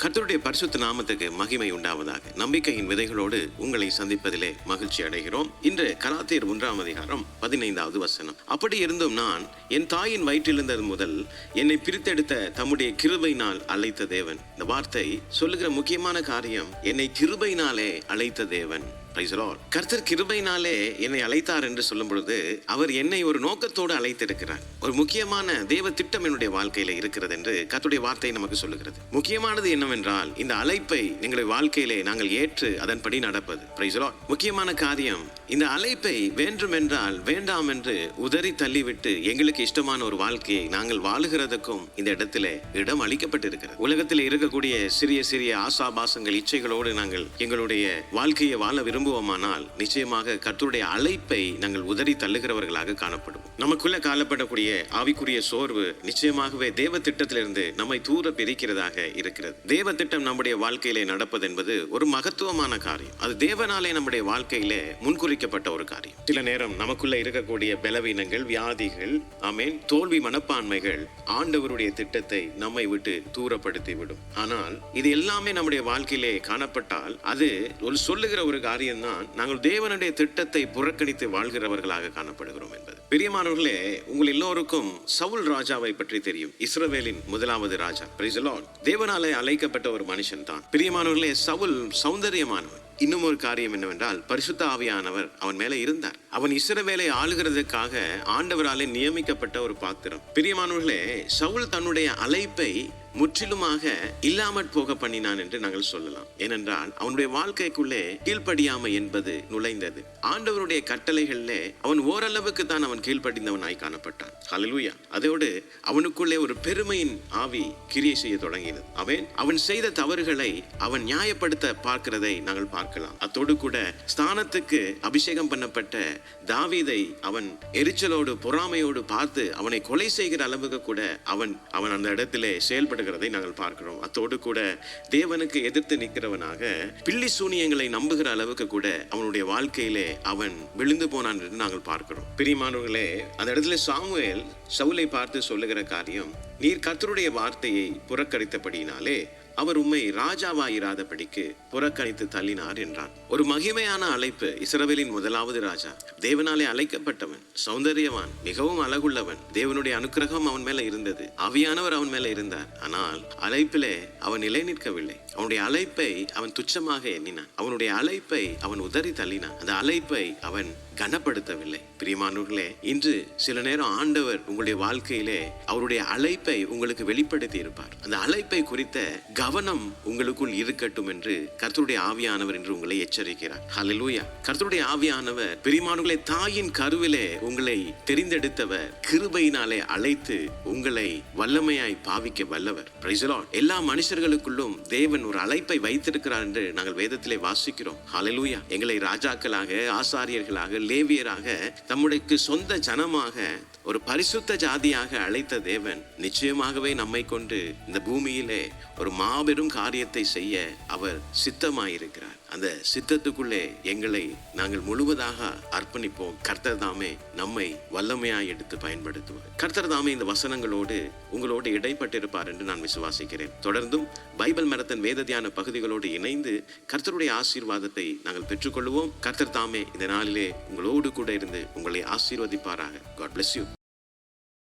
கர்த்தருடைய பரிசுத்த நாமத்துக்கு மகிமை உண்டாவதாக. நம்பிக்கையின் விதைகளோடு உங்களை சந்திப்பதிலே மகிழ்ச்சி அடைகிறோம். இன்று கலாத்தியர் ஒன்றாம் அதிகாரம் பதினைந்தாவது வசனம். அப்படி இருந்தும் நான் என் தாயின் வயிற்றிலிருந்தது முதல் என்னை பிரித்தெடுத்த தம்முடைய கிருபையினால் அழைத்த தேவன். இந்த வார்த்தை சொல்லுகிற முக்கியமான காரியம் என்னை கிருபையினாலே அழைத்த தேவன். கர்த்தர் கிருபையினாலே என்னை அழைத்தார் என்று சொல்லும் பொழுது அவர் என்னை ஒரு நோக்கத்தோடு அழைத்திருக்கிறார். ஒரு முக்கியமான தேவ திட்டம் என்னுடைய வாழ்க்கையில இருக்கிறது என்று கத்துடைய வார்த்தை நமக்கு சொல்லுகிறது. முக்கியமானது என்னவென்றால் இந்த அழைப்பை எங்களுடைய வாழ்க்கையிலே நாங்கள் ஏற்று அதன்படி நடப்பது. முக்கியமான காரியம் இந்த அழைப்பை வேண்டுமென்றால் வேண்டாம் என்று உதறி தள்ளிவிட்டு எங்களுக்கு இஷ்டமான ஒரு வாழ்க்கையை நாங்கள் வாழுகிறதுக்கும் இந்த இடத்திலே இடம் அளிக்கப்பட்டிருக்கிறது. உலகத்தில் இருக்கக்கூடிய சிறிய சிறிய ஆசாபாசங்கள் இச்சைகளோடு நாங்கள் எங்களுடைய வாழ்க்கையை வாழ திரும்புவோமானால் நிச்சயமாக கர்த்தருடைய அழைப்பை நாங்கள் உதறி தள்ளுகிறவர்களாக காணப்படுவோம். நமக்குள்ள காணப்படக்கூடிய ஆவிக்குரிய சோர்வு நிச்சயமாகவே தேவ திட்டத்திலிருந்து நம்மை தூர பிரிக்கிறதாக இருக்கிறது. தேவ திட்டம் நம்முடைய வாழ்க்கையிலே நடப்பது என்பது ஒரு மகத்துவமான காரியம். அது தேவனாலே நம்முடைய வாழ்க்கையிலே முன்குறிக்கப்பட்ட ஒரு காரியம். சில நேரம் நமக்குள்ள இருக்கக்கூடிய பலவீனங்கள் வியாதிகள் ஆமேன் தோல்வி மனப்பான்மைகள் ஆண்டவருடைய திட்டத்தை நம்மை விட்டு தூரப்படுத்தி விடும் ஆனால் இது எல்லாமே நம்முடைய வாழ்க்கையிலே காணப்பட்டால் அது ஒரு சொல்லுகிற ஒரு காரியம் காரியம்தான் நாங்கள் தேவனுடைய திட்டத்தை புறக்கணித்து வாழ்கிறவர்களாக காணப்படுகிறோம் என்பது. பிரியமானவர்களே உங்கள் எல்லோருக்கும் சவுல் ராஜாவை பற்றி தெரியும். இஸ்ரவேலின் முதலாவது ராஜா. தேவனாலே அழைக்கப்பட்ட ஒரு மனுஷன் தான். பிரியமானவர்களே சவுல் சௌந்தரியமானவன் இன்னும் ஒரு காரியம் என்னவென்றால் பரிசுத்த ஆவியானவர் அவன் மேலே இருந்தார். அவன் இஸ்ரவேலை ஆளுகிறதுக்காக ஆண்டவராலே நியமிக்கப்பட்ட ஒரு பாத்திரம். பிரியமானவர்களே சவுல் தன்னுடைய அழைப்பை முற்றிலுமாக இல்லாமற் போக பண்ணினான் என்று நாங்கள் சொல்லலாம். ஏனென்றால் அவனுடைய வாழ்க்கைக்குள்ளே கீழ்ப்படியாமை என்பது நுழைந்தது. ஆண்டவருடைய கட்டளைகளிலே அவன் ஓரளவுக்கு தான் அவன் கீழ்ப்படிந்தவனாய் காணப்பட்டான். ஹalleluya. அதோடு அவனுக்குள்ளே ஒரு பெருமையின் ஆவி கிரியை செய்ய தொடங்கினது அவன் அவன் செய்த தவறுகளை அவன் நியாயப்படுத்த பார்க்கிறதை நாங்கள் பார்க்கலாம். அத்தோடு கூட ஸ்தானத்துக்கு அபிஷேகம் பண்ணப்பட்ட தாவீதை அவன் எரிச்சலோடு பொறாமையோடு பார்த்து அவனை கொலை செய்கிற அளவுக்கு கூட அவன் அவன் அந்த இடத்திலே செயல்படுகிறதை நாங்கள் பார்க்கிறோம். அத்தோடு கூட தேவனுக்கு எதிர்த்து நிற்கிறவனாக பில்லி சூனியங்களை நம்புகிற அளவுக்கு கூட அவனுடைய வாழ்க்கையிலே அவன் விழுந்து போனான் என்று நாங்கள் பார்க்கிறோம். பிரியமானவர்களே அந்த இடத்துல சாமுவேல் சவுலை பார்த்து சொல்லுகிற காரியம் நீர் கத்தருடைய வார்த்தையை புறக்கணித்தபடியினாலே அவர் உம்மை ராஜாவாயிராதபடிக்கு புறக்கணித்து தள்ளினார் என்றான். ஒரு மகிமையான அழைப்பு இஸ்ரவேலின் முதலாவது ராஜா. தேவனாலே அழைக்கப்பட்டவன் சௌந்தரியவான் மிகவும் அழகுள்ளவன். தேவனுடைய அனுக்கிரகம் அவன் மேல இருந்தது. அவியானவர் அவன் மேல இருந்தார். ஆனால் அழைப்பிலே அவன் நிலை நிற்கவில்லை. அவனுடைய அழைப்பை அவன் துச்சமாக எண்ணினான். அவனுடைய அழைப்பை அவன் உதறி தள்ளினான். அந்த அழைப்பை அவன் கனப்படுத்தவில்லை. பிரியமானவர்களே இன்று சில நேரம் ஆண்டவர் உங்களுடைய வாழ்க்கையிலே அவருடைய அழைப்பை உங்களுக்கு வெளிப்படுத்தி இருப்பார் அந்த அழைப்பை குறித்த கவனம் உங்களுக்குள் இருக்கட்டும் என்று கர்த்தருடைய ஆவியானவர் என்று உங்களை எச்சரிக்கிறார். ஹலலூயா கர்த்தருடைய ஆவியானவர் பிரியமானவர்களே தாயின் கருவிலே உங்களை தெரிந்தெடுத்தவர் கிருபையினாலே அழைத்து உங்களை வல்லமையாய் பாவிக்க வல்லவர். எல்லா மனுஷர்களுக்குள்ளும் தேவன் ஒரு அழைப்பை வைத்திருக்கிறார் என்று நாங்கள் வேதத்திலே வாசிக்கிறோம். ஹலலூயா எங்களை ராஜாக்களாக ஆசாரியர்களாக லேவியராக தம்முடைய சொந்த ஜனமாக ஒரு பரிசுத்த ஜாதியாக அழைத்த தேவன் நிச்சயமாகவே நம்மை கொண்டு இந்த பூமியிலே ஒரு மா மாபெரும் காரியத்தை செய்ய அவர் சித்தமாயிருக்கிறார். அந்த சித்தத்துக்குள்ளே எங்களை நாங்கள் முழுவதாக அர்ப்பணிப்போம். கர்த்தர் தாமே நம்மை வல்லமையாய் எடுத்து பயன்படுத்துவார். கர்த்தர் தாமே இந்த வசனங்களோடு உங்களோடு இடைப்பட்டிருப்பார் என்று நான் விசுவாசிக்கிறேன். தொடர்ந்தும் பைபிள் மரத்தன் வேததியான பகுதிகளோடு இணைந்து கர்த்தருடைய ஆசீர்வாதத்தை நாங்கள் பெற்றுக்கொள்வோம் கர்த்தர் தாமே இந்த நாளிலே உங்களோடு கூட இருந்து உங்களை ஆசீர்வதிப்பாராக. God bless you